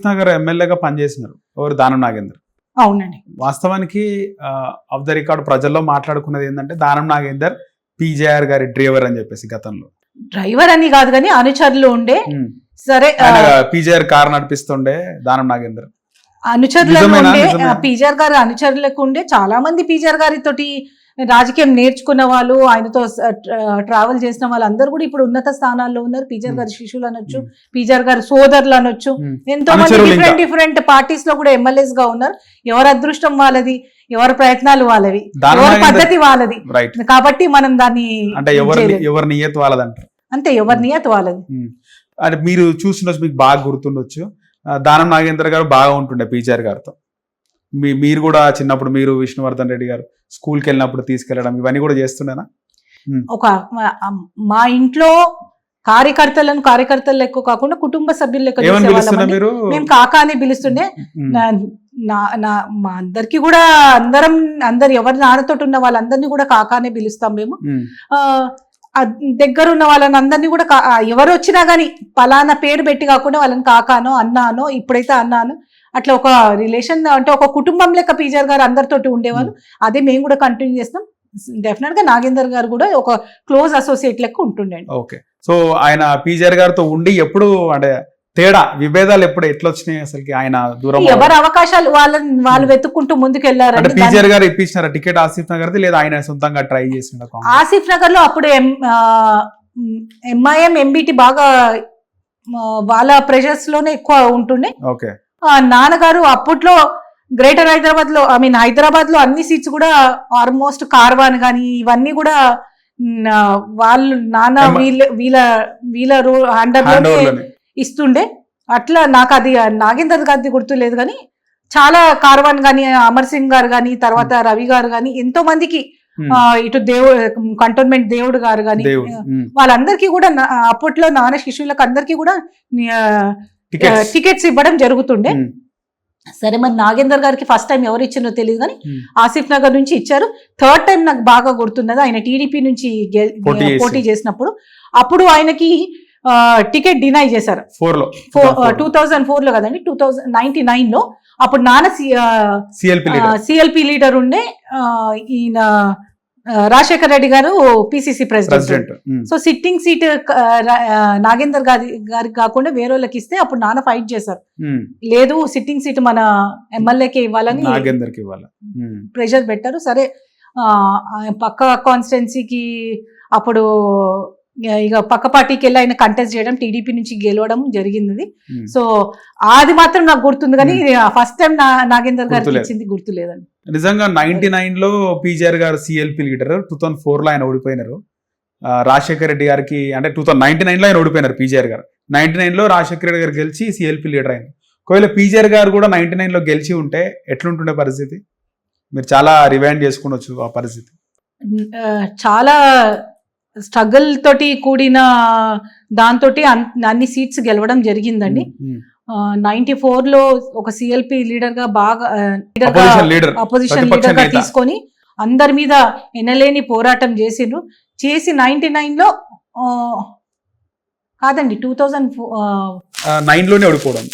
ఆసిఫ్ నగర్ ఎమ్మెల్యేగా పనిచేసినారు ఎవరు? దానం నాగేందర్. అవునండి. వాస్తవానికి ఆఫ్ ద రికార్డ్ ప్రజల్లో మాట్లాడుకున్నది ఏంటంటే దానం నాగేందర్ పీజేఆర్ గారి డ్రైవర్ అని చెప్పేసి గతంలో. డ్రైవర్ అని కాదు కానీ అనుచరులు ఉండే సరే పీజేఆర్ కార్ నడిపిస్తుండే దానం నాగేందర్. అనుచరులకు? ఉండే నిజమేనా? పీజీఆర్ గారు అనుచరులకు ఉండే చాలా మంది పీజీఆర్ గారితోటి రాజకీయం నేర్చుకున్న వాళ్ళు ఆయనతో ట్రావెల్ చేసిన వాళ్ళందరూ కూడా ఇప్పుడు ఉన్నత స్థానాల్లో ఉన్నారు. పీజీఆర్ గారి శిష్యులు అనొచ్చు. పీజీఆర్ గారి సోదరులు అనొచ్చు. ఎంతో మంది. డిఫరెంట్ డిఫరెంట్ పార్టీస్లో కూడా ఎమ్మెల్యేస్గా ఉన్నారు. ఎవరి అదృష్టం వాళ్ళది ఎవరి ప్రయత్నాలు వాళ్ళవి ఎవరి పద్ధతి వాళ్ళది. కాబట్టి మనం దాన్ని అంటే. ఎవరి నియత్ వాళ్ళదంటారు. అంతే వాళ్ళది. అంటే మీరు చూసిండొచ్చు మీకు బాగా గుర్తుండొచ్చు. దానం నాగేంద్ర గారు బాగా ఉంటుండే పీజీఆర్ గారితో. మీ మీరు కూడా చిన్నప్పుడు మీరు విష్ణువర్ధన్ రెడ్డి గారు స్కూల్కి వెళ్ళినప్పుడు తీసుకెళ్ళడం ఇవన్నీ కూడా చేస్తుండేనా? ఒక మా- ఇంట్లో కార్యకర్తలను కార్యకర్తలు లెక్క కాకుండా కుటుంబ సభ్యులు లెక్క మేము కాకా అని పిలుస్తుండే నా మా అందరికి కూడా అందరం అందరు ఎవరి నాన్నతోటి ఉన్న వాళ్ళందరినీ కూడా కాకానే పిలుస్తాం మేము. దగ్గర ఉన్న వాళ్ళని అందరినీ కూడా ఎవరు వచ్చినా గానీ పలానా పేరు పెట్టి కాకుండా వాళ్ళని కాకానో అన్నానో ఇప్పుడైతే అన్నాను. అట్లా ఒక రిలేషన్ అంటే ఒక కుటుంబం లెక్క పీజర్ గారు అందరితోటి ఉండేవాళ్ళు అదే మేము కూడా కంటిన్యూ చేస్తాం. డెఫినెట్గా నాగేందర్ గారు కూడా ఒక క్లోజ్ అసోసియేట్ లెక్క ఉంటుండే ఓకే. సో ఆయన పీజీఆర్ గారితో ఉండి ఎప్పుడు అంటే తేడా విభేదాలు ఎప్పుడు ఎట్లా వచ్చినాయి అసలుకి ఆయన దూరం ఎవరి అవకాశాలు వాళ్ళని వాళ్ళు వెతుక్కుంటూ ముందుకు అంటే వెళ్ళారండి పీజీఆర్ గారు ఇప్పించినారా టికెట్ ఆసిఫ్ నగర్ది లేదా ఆయన సొంతంగా ట్రై చేసిన ఆసిఫ్ నగర్లో అప్పుడు ఎంఐఎం ఎంబిటి బాగా వాళ్ళ ప్రెషర్స్లోనే ఎక్కువ ఉంటుండే. ఓకే. నాన్నగారు అప్పట్లో గ్రేటర్ హైదరాబాద్లో ఐ మీన్ హైదరాబాద్లో అన్ని సీట్స్ కూడా ఆల్మోస్ట్ కార్వాన్ కానీ ఇవన్నీ కూడా వాళ్ళు నాన్న వీళ్ళ వీళ్ళ వీళ్ళ అండర్ హ్యాండ్లోనే ఓవర్లోనే ఇస్తుండే. అట్లా నాకు అది నాగేందర్ గారిది గుర్తులేదు కానీ చాలా కార్వాన్ గాని అమర్ సింగ్ గారు గాని తర్వాత రవి గారు గాని ఎంతో మందికి ఇటు దేవుడు కంటోన్మెంట్ దేవుడు గారు గాని వాళ్ళందరికీ కూడా అప్పట్లో నాన్న శిష్యులకు అందరికీ కూడా టికెట్స్ ఇవ్వడం జరుగుతుండే. ఉమ్, సరే మరి నాగేందర్ గారికి ఫస్ట్ టైం ఎవరు ఇచ్చిందో తెలియదు కానీ ఉమ్. ఆసిఫ్ నగర్ నుంచి ఇచ్చారు. థర్డ్ టైం నాకు బాగా గుర్తున్నది. ఆయన టీడీపీ నుంచి పోటీ చేసి. పోటీ చేసినప్పుడు. అప్పుడు ఆయనకి టికెట్ డినై చేశారు. ఫోర్లో టూ థౌజండ్ ఫోర్లో కదండి టూ థౌజండ్ నైన్టీ నైన్లో అప్పుడు నాన్న సిఎల్పి లీడర్ ఉండే ఈయన రాజశేఖర్ రెడ్డి గారు PCC president so sitting seat Nagender గారి గారికి కాకుండా వేరే వాళ్ళకి ఇస్తే అప్పుడు నాన్న ఫైట్ చేశారు. ఉమ్, లేదు సిట్టింగ్ సీట్ మన ఎమ్మెల్యేకే ఇవ్వాలని ప్రెషర్ పెట్టారు. సరే పక్క కాన్స్టిట్యున్సీకి అప్పుడు ఇక పక్క పార్టీకి వెళ్ళి ఆయన కంటెస్ట్ చేయడం టీడీపీ నుంచి గెలవడం జరిగింది. సో అది మాత్రం నాకు గుర్తుంది కానీ ఫస్ట్ టైం నాగేందర్ గారికి. ఇచ్చింది గుర్తులేదండి. నిజంగా నైన్టీ నైన్లో పీజీఆర్ గారు సిఎల్పి లీడర్ టూ థౌసండ్ ఫోర్లో ఆయన ఓడిపోయినారు. రాజశేఖర రెడ్డి గారికి అంటే టూ థౌసండ్ నైన్టీ నైన్లో ఆయన ఓడిపోయినారు పీజీఆర్ గారు. నైన్టీ నైన్లో రాజశేఖర రెడ్డి గారు గెలిచి సిఎల్పి లీడర్ అయింది ఒకవేళ పీజీఆర్ గారు కూడా నైన్టీ నైన్లో గెలిచి ఉంటే ఎట్లుంటుండే పరిస్థితి? మీరు చాలా రివైండ్ చేసుకునొచ్చు ఆ పరిస్థితి. చాలా స్ట్రగుల్ తోటి కూడిన దాంతో అన్ని సీట్స్ గెలవడం జరిగిందండి. నైన్టీ ఫోర్లో ఒక సిఎల్పి లీడర్గా బాగా అపోజిషన్ లీడర్ అపోజిషన్ లీడర్గా. తీసుకొని అందరి మీద ఎనలేని పోరాటం చేసిండ్రు. చేసి నైన్టీ నైన్లో కాదండి టూ థౌజండ్ నైన్లోనే ఓడిపోవడం.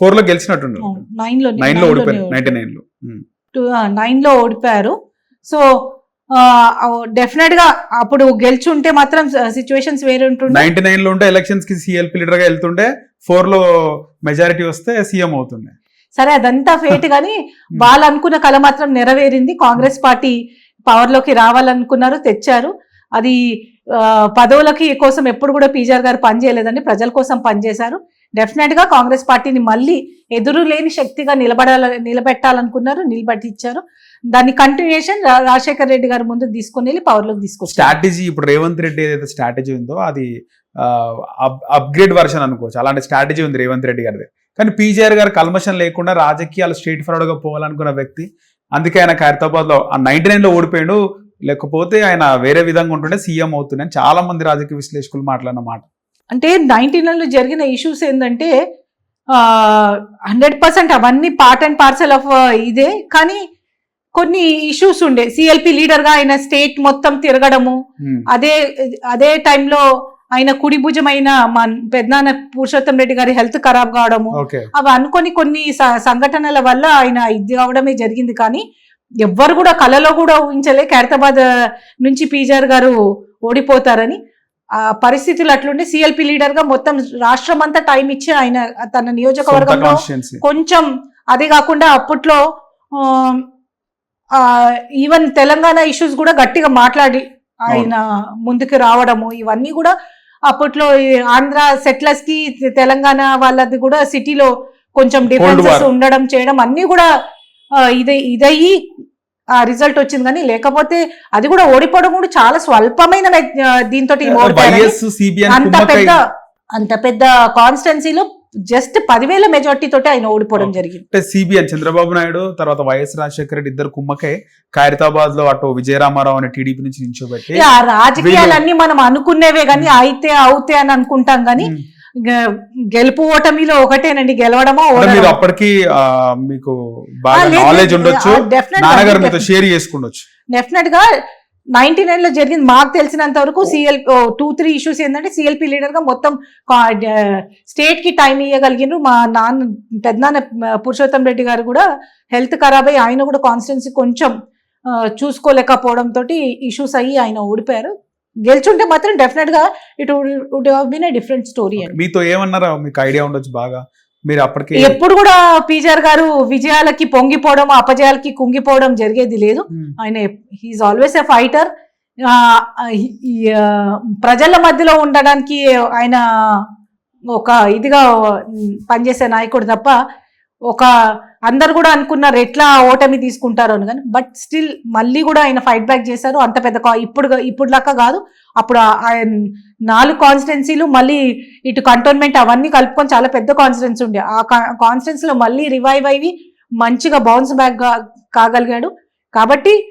ఫోర్లో గెలిచినట్టుండు. నైన్లో నైన్లో ఓడిపోయారు నైన్టీ నైన్లో. నైన్లో ఓడిపోయారు సో డెఫినెట్గా అప్పుడు గెలిచుంటే మాత్రం సిచ్యువేషన్స్ వేరే ఉంటుండే. నైన్టీ నైన్లో ఉంటే ఎలక్షన్స్కి సిఎల్పి లీడర్గా వెళ్తుంటే ఫోర్లో మెజారిటీ వస్తే సీఎం అవుతుండే. సరే అదంతా ఫేట్ కానీ వాళ్ళు అనుకున్న కళ మాత్రం నెరవేరింది. కాంగ్రెస్ పార్టీ పవర్లోకి రావాలనుకున్నారు తెచ్చారు. అది పదవులకి కోసం ఎప్పుడు కూడా పీజార్ గారు పనిచేయలేదండి. ప్రజల కోసం పనిచేశారు. డెఫినెట్గా కాంగ్రెస్ పార్టీని మళ్ళీ ఎదురు లేని శక్తిగా నిలబడాల నిలబెట్టాలనుకున్నారు నిలబెట్టించారు దాన్ని కంటిన్యూషన్ రాజశేఖర్ రెడ్డి గారు ముందుకు తీసుకుని వెళ్ళి పవర్లోకి తీసుకొచ్చారు. స్ట్రాటజీ ఇప్పుడు రేవంత్ రెడ్డి ఏదైతే స్ట్రాటజీ ఉందో అది అప్గ్రేడ్ వర్షన్ అనుకోవచ్చు. అలాంటి స్ట్రాటజీ ఉంది రేవంత్ రెడ్డి గారిది. కానీ పీజీఆర్ గారు కల్మషం లేకుండా రాజకీయాలు స్ట్రీట్ ఫార్వర్డ్గా పోవాలనుకున్న వ్యక్తి అందుకే ఆయన ఖైరతాబాద్లో ఆ నైన్టీ నైన్లో ఓడిపోయాడు. లేకపోతే ఆయన వేరే విధంగా ఉంటుండే సీఎం అవుతుండే చాలా మంది రాజకీయ విశ్లేషకులు మాట్లాడిన మాట. అంటే నైన్టీన్లో జరిగిన ఇష్యూస్ ఏంటంటే హండ్రెడ్ పర్సెంట్ అవన్నీ పార్ట్ అండ్ పార్సల్ ఆఫ్ ఇదే. కానీ కొన్ని ఇష్యూస్ ఉండే. సిఎల్పి లీడర్గా ఆయన స్టేట్ మొత్తం తిరగడము ఉమ్, అదే అదే టైంలో ఆయన కుడి భుజమైన మన పెద్దనాన్న పురుషోత్తం రెడ్డి గారి హెల్త్ ఖరాబ్ కావడము అవి అనుకొని కొన్ని సంఘటనల వల్ల ఆయన ఇది అవడమే జరిగింది. కానీ ఎవ్వరు కూడా కలలో కూడా ఊహించలే. ఖైరతాబాద్ నుంచి పీజార్ గారు ఓడిపోతారని. పరిస్థితులు అట్లుండి సిఎల్పి లీడర్గా మొత్తం రాష్ట్రం అంతా టైం ఇచ్చి ఆయన తన నియోజకవర్గంలో కొంచెం అదే కాకుండా అప్పట్లో ఈవెన్ తెలంగాణ ఇష్యూస్ కూడా గట్టిగా మాట్లాడి ఆయన ముందుకు రావడము ఇవన్నీ కూడా అప్పట్లో ఆంధ్ర సెటిలర్స్కి తెలంగాణ వాళ్ళది కూడా సిటీలో కొంచెం డిఫరెన్సెస్. ఉండడం చేయడం అన్ని కూడా ఇదే ఇదయ్యి రిజల్ట్ వచ్చింది కానీ లేకపోతే అది కూడా ఓడిపోవడం కూడా చాలా స్వల్పమైన దీంతో అంత పెద్ద అంత పెద్ద కాన్స్టెన్సీలో జస్ట్ పదివేల మెజార్టీ తోటి ఆయన ఓడిపోవడం. జరిగింది అంటే సిబిఎన్ చంద్రబాబు నాయుడు తర్వాత వైఎస్ రాజశేఖర రెడ్డి ఇద్దరు కుమ్మకై ఖైరతాబాద్లో అటు విజయరామారావు అనే టీడీపీ నుంచి నిల్చోబెట్టి ఆ రాజకీయాలన్నీ మనం అనుకునేవే కానీ అయితే అవుతే అని అనుకుంటాం కానీ ఉమ్. గె- గెలుపు ఓటమిలో ఒకటేనండి గెలవడమా మీరు. అప్పటికి మీకు బాగా నాలెడ్జ్ ఉండొచ్చు. నాన్నగారు మీతో. షేర్ చేసుకుండొచ్చు. డెఫినెట్గా నైన్టీ నైన్లో జరిగింది. మాకు తెలిసినంత వరకు సిఎల్ టూ త్రీ ఇష్యూస్ ఏంటంటే సిఎల్పి లీడర్గా మొత్తం స్టేట్కి టైం ఇవ్వగలిగినారు మా నాన్న పెద్దనాన్న పురుషోత్తం రెడ్డి గారు కూడా హెల్త్ ఖరాబ్ అయ్యి ఆయన కూడా కాన్స్టిట్యున్సీ కొంచెం ఆ, చూసుకోలేకపోవడం తోటి ఇష్యూస్ అయ్యి ఆయన ఓడిపోయారు. గెలుచుంటే మాత్రం డెఫినెట్గా it would been a different story అండి. మీతో ఏమన్నారా? మీకు ఐడియా ఉండొచ్చు బాగా. మీరు అప్పటికి ఎప్పుడు కూడా పీజార్ గారు విజయాలకి పొంగిపోవడం అపజయాలకి కుంగిపోవడం జరిగేది లేదు. ఉమ్. ఆయన హీఈస్ ఆల్వేస్ ఎ ఫైటర్ ప్రజల మధ్యలో ఉండడానికి ఆయన ఒక ఇదిగా పనిచేసే నాయకుడు తప్ప ఒక అందరు కూడా అనుకున్నారు ఎట్లా ఓటమి తీసుకుంటారు అని. కానీ బట్ స్టిల్ మళ్ళీ కూడా ఆయన ఫైట్ బ్యాక్ చేశారు. అంత పెద్ద కా- ఇప్పుడు ఇప్పుడు దాకా కాదు. అప్పుడు ఆయన నాలుగు కాన్స్టిట్యున్సీలు మళ్ళీ ఇటు కంటోన్మెంట్ అవన్నీ కలుపుకొని చాలా పెద్ద కాన్స్టిట్యున్సీ ఉండే. ఆ కాన్స్టిట్యున్సీలో మళ్ళీ రివైవ్ అయ్యి మంచిగా బౌన్స్ బ్యాక్ కాగలిగాడు. కాబట్టి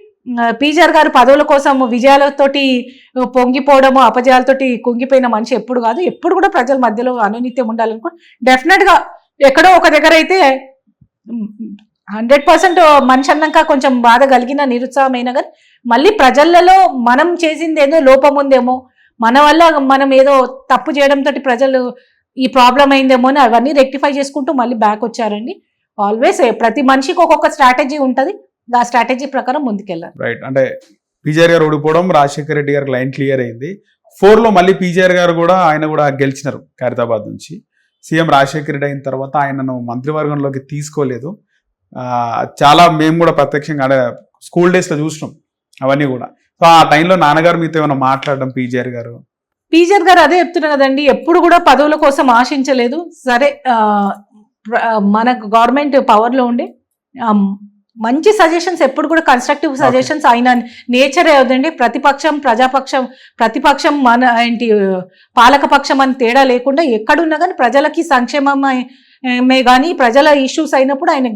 పీజర్ గారు పదవుల కోసం విజయాలతోటి పొంగిపోవడము అపజయాలతోటి కుంగిపోయిన మనిషి ఎప్పుడు కాదు. ఎప్పుడు కూడా ప్రజల మధ్యలో అనునిత్యం ఉండాలనుకో డెఫినెట్గా ఎక్కడో ఒక దగ్గర అయితే హండ్రెడ్ పర్సెంట్ మనిషి అన్నాక కొంచెం బాధ కలిగిన నిరుత్సాహమైన కానీ మళ్ళీ ప్రజలలో మనం చేసింది ఏదో లోపం ఉందేమో మన వల్ల మనం ఏదో తప్పు చేయడంతో ప్రజలు ఈ ప్రాబ్లం అయిందేమో అని అవన్నీ రెక్టిఫై చేసుకుంటూ మళ్ళీ బ్యాక్ వచ్చారండి. ఆల్వేస్ ప్రతి మనిషికి ఒక్కొక్క స్ట్రాటజీ ఉంటుంది. ఆ స్ట్రాటజీ ప్రకారం ముందుకెళ్ళాలి. రైట్ అంటే పీజీఆర్ గారు ఓడిపోవడం రాజశేఖర రెడ్డి గారికి లైన్ క్లియర్ అయింది. ఫోర్లో మళ్ళీ పీజీఆర్ గారు కూడా ఆయన కూడా గెలిచినారు ఖైరతాబాద్ నుంచి. సీఎం రాజశేఖర రెడ్డి అయిన తర్వాత ఆయనను మంత్రివర్గంలోకి తీసుకోలేదు. చాలా మేము కూడా ప్రత్యక్షంగా అంటే స్కూల్ డేస్లో చూసినాం అవన్నీ కూడా. సో ఆ టైంలో నాన్నగారు మీతో ఏమైనా మాట్లాడడం పీజీఆర్ గారు? పీజేఆర్ గారు అదే చెప్తున్నా కదండి ఎప్పుడు కూడా పదవుల కోసం ఆశించలేదు. సరే మన గవర్నమెంట్ పవర్లో ఉండి మంచి సజెషన్స్ ఎప్పుడు కూడా కన్స్ట్రక్టివ్ సజెషన్స్ ఆయన నేచర్ అవుదండి ప్రతిపక్షం ప్రజాపక్షం ప్రతిపక్షం మన ఏంటి పాలకపక్షం అని తేడా లేకుండా ఎక్కడున్నా కానీ ప్రజలకి సంక్షేమమే కానీ ప్రజల ఇష్యూస్ అయినప్పుడు ఆయన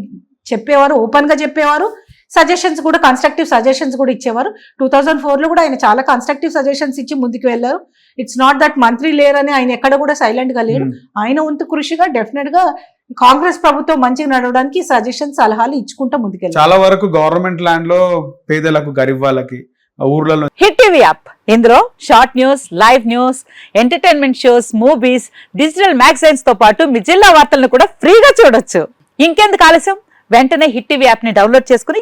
చెప్పేవారు ఓపెన్గా చెప్పేవారు. సజెషన్స్ కూడా కన్స్ట్రక్టివ్ సజెషన్స్ కూడా ఇచ్చేవారు. టూ థౌజండ్లో కూడా ఆయన చాలా కన్స్ట్రక్టివ్ సజెషన్స్ ఇచ్చి ముందుకు వెళ్ళారు. ఇట్స్ నాట్ దట్ మంత్రి లేరని ఆయన ఎక్కడ కూడా సైలెంట్గా లేరు. ఉమ్. ఆయన వంతు కృషిగా డెఫినెట్గా కాంగ్రెస్ ప్రభుత్వం మంచిగా నడవడానికి సజెషన్స్ సలహాలు ఇచ్చుకుంటూ ముందుకెళ్ళారు చాలా వరకు గవర్నమెంట్ ల్యాండ్లో పేదలకు గరీబ్ వాళ్ళకి ఊర్లలో హిట్ టీవీ యాప్ ఇందులో short news live news entertainment shows movies digital మ్యాగజైన్స్తో పాటు మీ జిల్లా వార్తలను కూడా ఫ్రీగా చూడొచ్చు. ఇంకెందుకు ఆలస్యం? వెంటనే హిట్ టీవీ యాప్ని డౌన్లోడ్ చేసుకుని